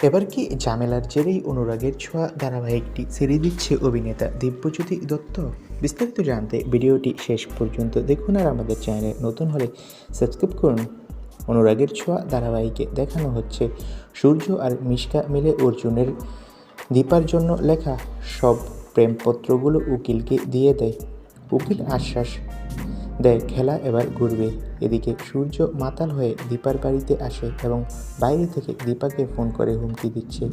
এবার কি ঝামেলার জেরেই অনুরাগের ছোঁয়া ধারাবাহিকটি ছেড়ে দিচ্ছে অভিনেতা দিব্যজ্যোতি দত্ত? বিস্তারিত জানতে ভিডিওটি শেষ পর্যন্ত দেখুন আর আমাদের চ্যানেলে নতুন হলে সাবস্ক্রাইব করুন। অনুরাগের ছোঁয়া ধারাবাহিকে দেখানো হচ্ছে সূর্য আর মিশকা মিলে অর্জুনের দীপার জন্য লেখা সব প্রেমপত্রগুলো উকিলকে দিয়ে দেয়। উকিল আশ্বাস দেয় খেলা এবার ঘুরবে। এদিকে সূর্য মাতাল হয়ে দীপার বাড়িতে আসে এবং বাইরে থেকে দীপাকে ফোন করে হুমকি দিচ্ছে।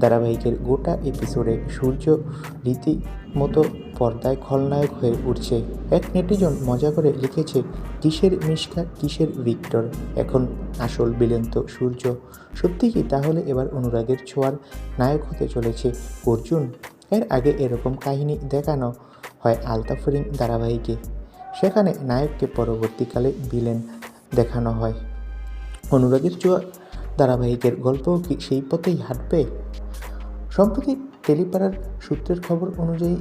ধারাবাহিকের গোটা এপিসোডে সূর্য রীতিমতো পর্দায় খলনায়ক হয়ে উঠছে। এক নেটিজন মজা করে লিখেছে, কিসের মিশকা, কিসের ভিক্টর? এখন আসল বিলেন তো সূর্য। সত্যি কি তাহলে এবার অনুরাগের ছোঁয়ার নায়ক হতে চলেছে? অর্জুন, এর আগে এরকম কাহিনী দেখানো হয় আলতাফরিং ধারাবাহিকে। সেখানে নায়ককে পরবর্তীকালে ভিলেন দেখানো হয়। অনুরাগের ছোঁয়া ধারাবাহিকের গল্পও কি সেই পথেই হাঁটবে? সম্প্রতি টেলিপাড়ার সূত্রের খবর অনুযায়ী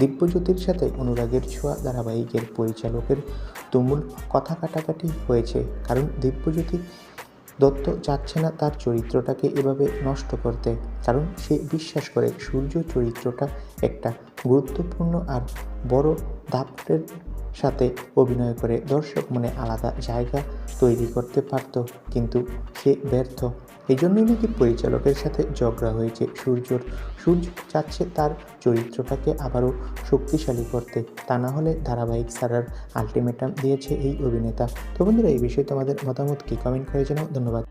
দিব্যজ্যোতির সাথে অনুরাগের ছোঁয়া ধারাবাহিকের পরিচালকের তুমুল কথা কাটাকাটি হয়েছে, কারণ দিব্যজ্যোতি দত্ত চাচ্ছে না তার চরিত্রটাকে এভাবে নষ্ট করতে, কারণ সে বিশ্বাস করে সূর্য চরিত্রটা একটা গুরুত্বপূর্ণ আর বড় দাপটের সাথে অভিনয় করে দর্শক মনে আলাদা জায়গা তৈরি করতে পারত, কিন্তু সে ব্যর্থ। এই জন্যই নাকি পরিচালকের সাথে ঝগড়া হয়েছে সূর্যর। সূর্য চাচ্ছে তার চরিত্রটাকে আবারও শক্তিশালী করতে। তা না হলে ধারাবাহিক সারার আলটিমেটাম দিয়েছে এই অভিনেতা। তো বন্ধুরা, এই বিষয়ে তোমাদের মতামত কি? কমেন্ট করে জানাও। ধন্যবাদ।